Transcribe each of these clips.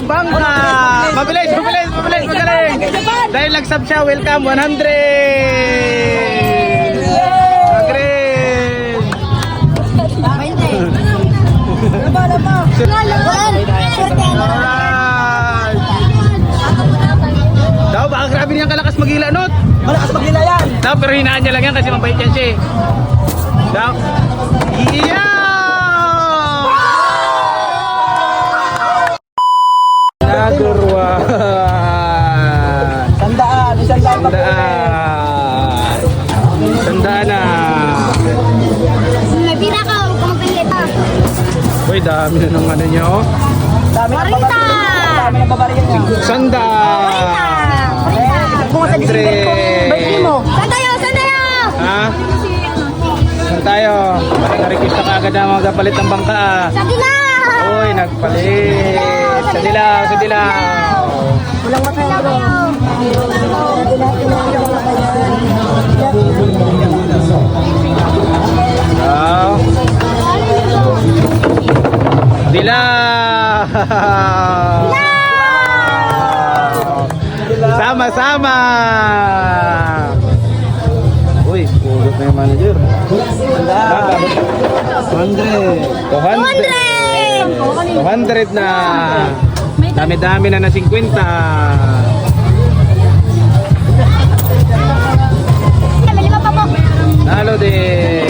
ng bangka. Mabilis, mabilis, mabilis, magaling. Dahil nag-sub siya, welcome, 100. Agree. Alright. Daw, baka grabe niyang kalakas magila, not? Malakas magila yan. Daw, pero hinaan niya lang yan kasi mabait yan siya eh. Daw. Iya! Dami na ng ano niya, oh. Dami Marita! babaril. Dami ng babaril niya. Sandaan. Kung sa December ko, birthday mo. Saan tayo? Saan tayo? Ha? Saan tayo? Parang request na kaagad na mga kapalit ng bangka, ah. Sa Dilaw! Uy, nagpalit. Sa dilaw, sa dilaw. Walang matay 200. 200 na. Dami-dami na na 50. May lima pa po. Talo din.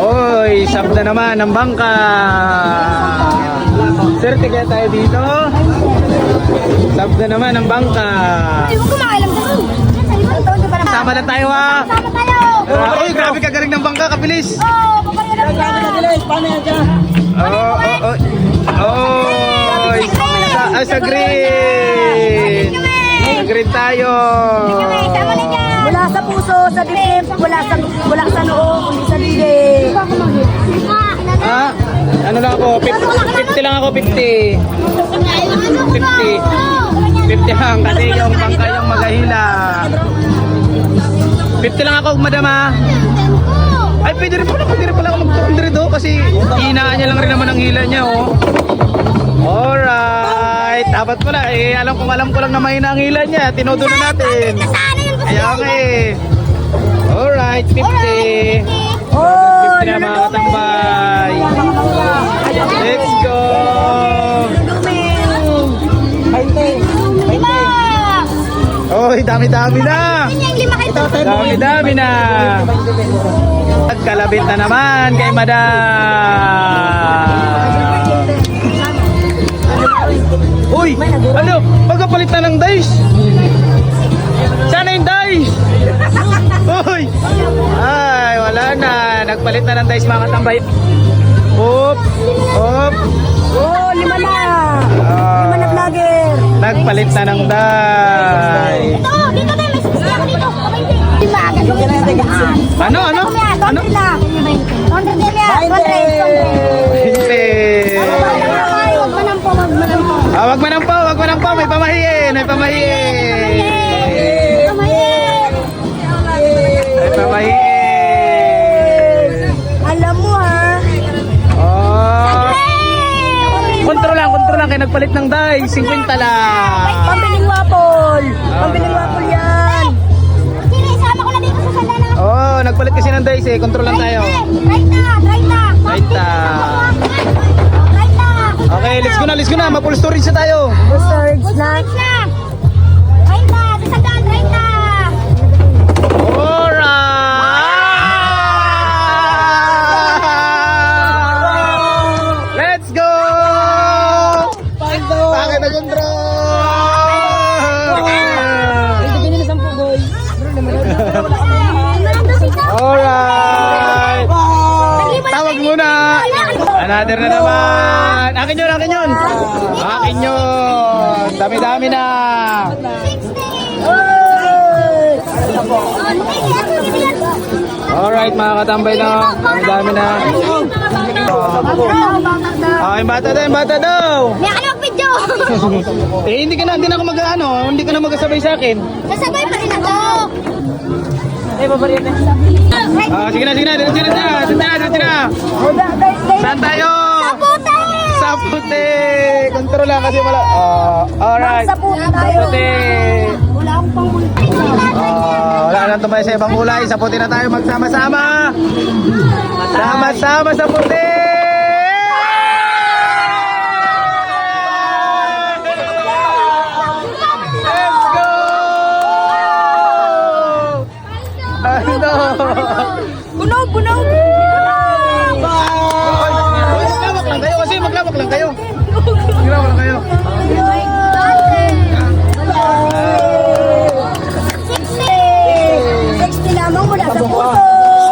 Oy, sab na naman ang bangka. Serte kaya tayo dito. Sab na naman ang bangka. Sama na tayo ha. Sama tayo! Uy, grabe kagaling ng bangka, kabilis. Oh, Paano yan dyan? Oh, oh, oh. Oh, sa, ah, sa green. Sa green tayo. Wala sa puso, sa dibdib, wala sa wala sa noo, kundi sa dibdib. Ah? Ano lang ako? 50, 50 lang ako, 50. 50. 50 lang kasi yung bangka yung magahila. 50 lang ako, madam ha. Ay, pwede rin pala, pwede rin pala ako mag-200 do kasi hinaan niya lang rin naman ang hila niya, oh. Alright, dapat pala eh, alam kong alam ko lang na mahina ang hila niya, tinodo na natin. Kaya nga eh. Alright, 50. 50 Oh, na mga katambay. Let's go! Oy, dami-dami na! Dami-dami na! Nagkalabit na naman kay madam! Uy! Ano? Pagkapalit na ng dice! Sana yung dice! Uy! Ay, wala na. Nagpalit na ng dice mga katambay. Hop! Hop! Oh, lima na. Ah, Lima na vlogger. Nagpalit na ng dice. Ito, dito tayo. May sasya ako dito. Na yung tigas. Ano? Ano? Ano? na. 100 din yan. 100. Hindi. Ah, wag manampo, wag manampo. May pamahiin, may pamahiin. Nagpalit ng dice. 50 lang. Pambiling wapol. Pambiling wapol yan. Sino, isama ko na dito sa sala na. Oh, nagpalit kasi ng dice eh. Kontrol lang tayo. Right na, right na. Right na. Right na. Okay, let's go na, let's go na. Ma-full storage na tayo. Na. Right na. Right na, sa daan, right na. Sampu boy. Alright! Tawag muna! Another na naman! Akin yun, akin yun! Akin yun! Dami-dami na! Alright mga katambay na, dami-dami na. Ah, yung bata daw, yung bata daw! May ano? Eh, hindi ka na, hindi na ako mag-ano, hindi ka na magkasabay sa akin. Sasabay pa rin ako. Eh, babaril na. Ah, sige na, sige na, diretso na, diretso na, diretso na. Saan tayo? Puta! Sa puti. Kontrol lang kasi wala. Oh, alright. Sa puti. Puti. Wala akong pang Oh, wala nang tumay sa ibang kulay. Sa puti na tayo magsama-sama. Sama-sama sa puti. Bunog, bunog! Maglawak lang kayo kasi maglawak lang kayo. Maglawak lang kayo.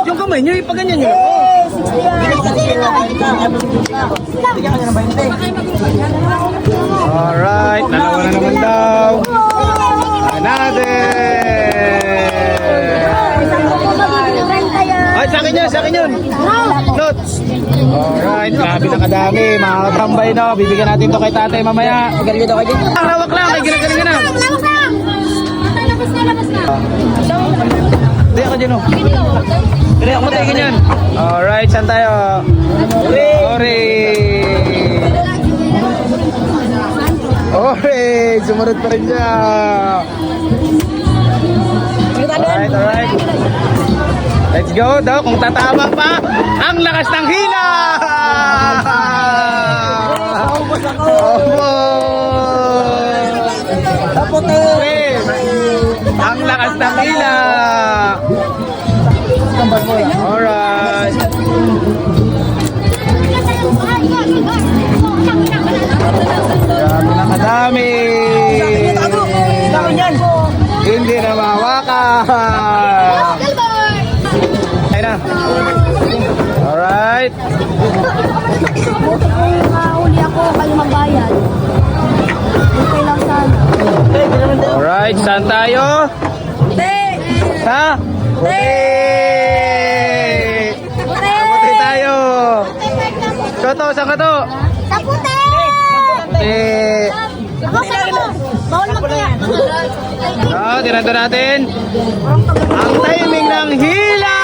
Yung kamay nyo, ipaganyan nyo. Alright, dalawa na naman daw. Another. Ay, sa akin yun, sa akin yun. Notes. Alright, grabe na kadami. Mga katambay na. Bibigyan natin to kay tatay mamaya. Magaling daw kayo. Ang lawak lang, kay ginagaling na. Labas na! Labas na, labas na. Hindi ako dyan, oh. Hindi ako tayo ganyan. Alright, saan tayo? Ore. Ore, sumunod pa rin siya. Go daw kung tatama pa ang lakas ng hila. Opo. Opo. Ang lakas ng hila. Alright, saan tayo? Te! Sa? Puti! Puti tayo. Soto, saan ka to? Sa puti! Puti. Ako sa ako! Bawal magkaya! Ah, tinanda natin. Ang timing ng hila!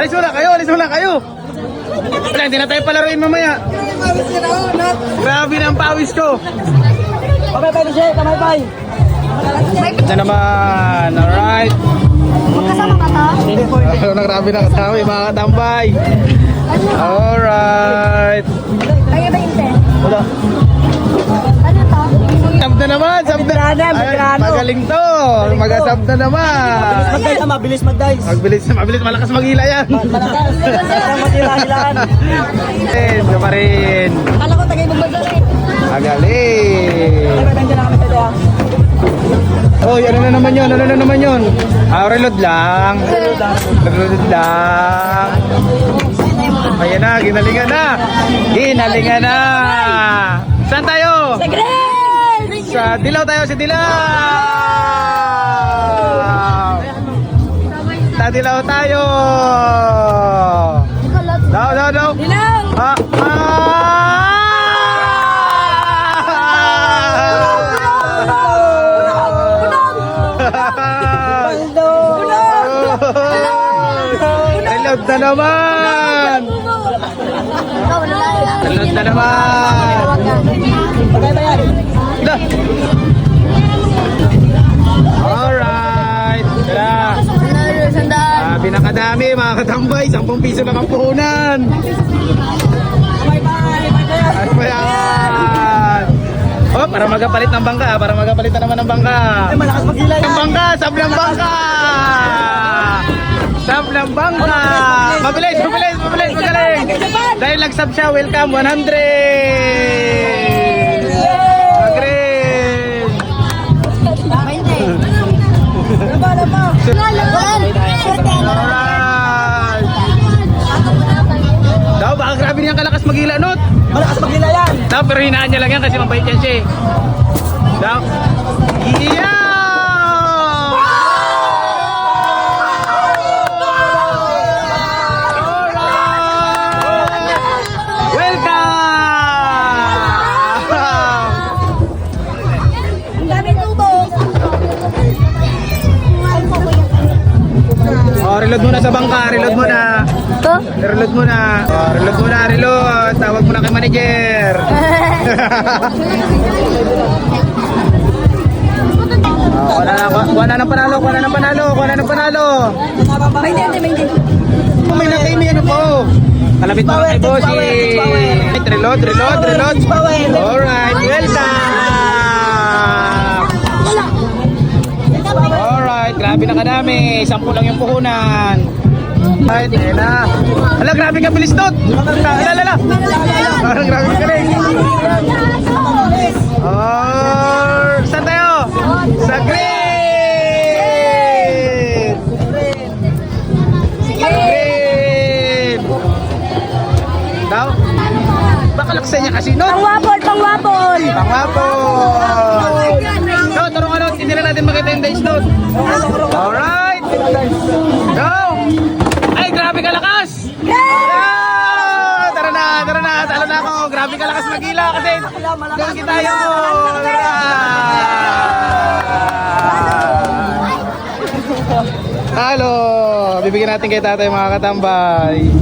Alis muna kayo, alis muna kayo. Wala, hindi na tayo palaruin mamaya. Grabe na ang pawis ko. Ito naman, alright. Magkasama ka ta? Ano na grabe na kasama mga katambay. Alright. Na. Ay, Magaling to. Mag-asab na naman. Magdice, mabilis magdice. Magbilis, mabilis, malakas maghila yan. Malakas. Malakas maghilahilaan. Eh, siya pa rin. Kala ko tagay magmadali. Magaling. Nandiyan na kami tayo. ah. Oh, ano na naman yun? Ano na naman yun? Ah, reload lang. Reload lang. Ayan na, ginalingan na. Ginalingan na. Saan tayo? Sa Dilaw tayo, sa Dilaw. Sa Dilaw tayo. Daw, daw, daw. Dilaw! Ah, ah! Reload na naman! Reload na naman! Sabi na kadami mga katambay, 10 piso lang ang puhunan! Ano ba yan? Oh, para magapalit ng bangka, para magapalit na naman ng bangka. Ay, malakas maghila Ang yan. bangka, sablang bangka! Sablang bangka! Mabilis, mabilis, mabilis, magaling! Dahil nag-sub siya, welcome, 100! Magaling! Alright! Daw, baka grabe niyang kalakas maghila, not? Malakas maghila yan. Daw, pero hinaan niya lang yan kasi mabait yan siya eh. Daw. Yeah! Reload muna sa bangka, reload muna. ko? Reload muna. Oh, reload muna, reload. Tawag muna kay manager. Oh, wala na, kuha na panalo, kuha na panalo, kuha na panalo. May hindi, may hindi. Oh, may nakay, may ano po. Kalapit mo kay bossy. Reload, reload, reload. Alright, welcome. Alright, grabe na kadami. Sampu lang yung puhunan. Alright, ayun na. Ala, grabe ka bilis, Dot. Ala, ala, ala. Parang grabe ka rin. Or, saan tayo? Sa green! Green! Daw? Baka laksan niya kasi, Dot. Pangwapol, pangwapol. Pangwapol! 10 days doon. Alright! Go! Ay, grabe kalakas! Yeah! Tara na, tara na, tara na ako. Grabe kalakas magila kasi doon tayo. Halo! Bibigyan natin kay tatay mga katambay.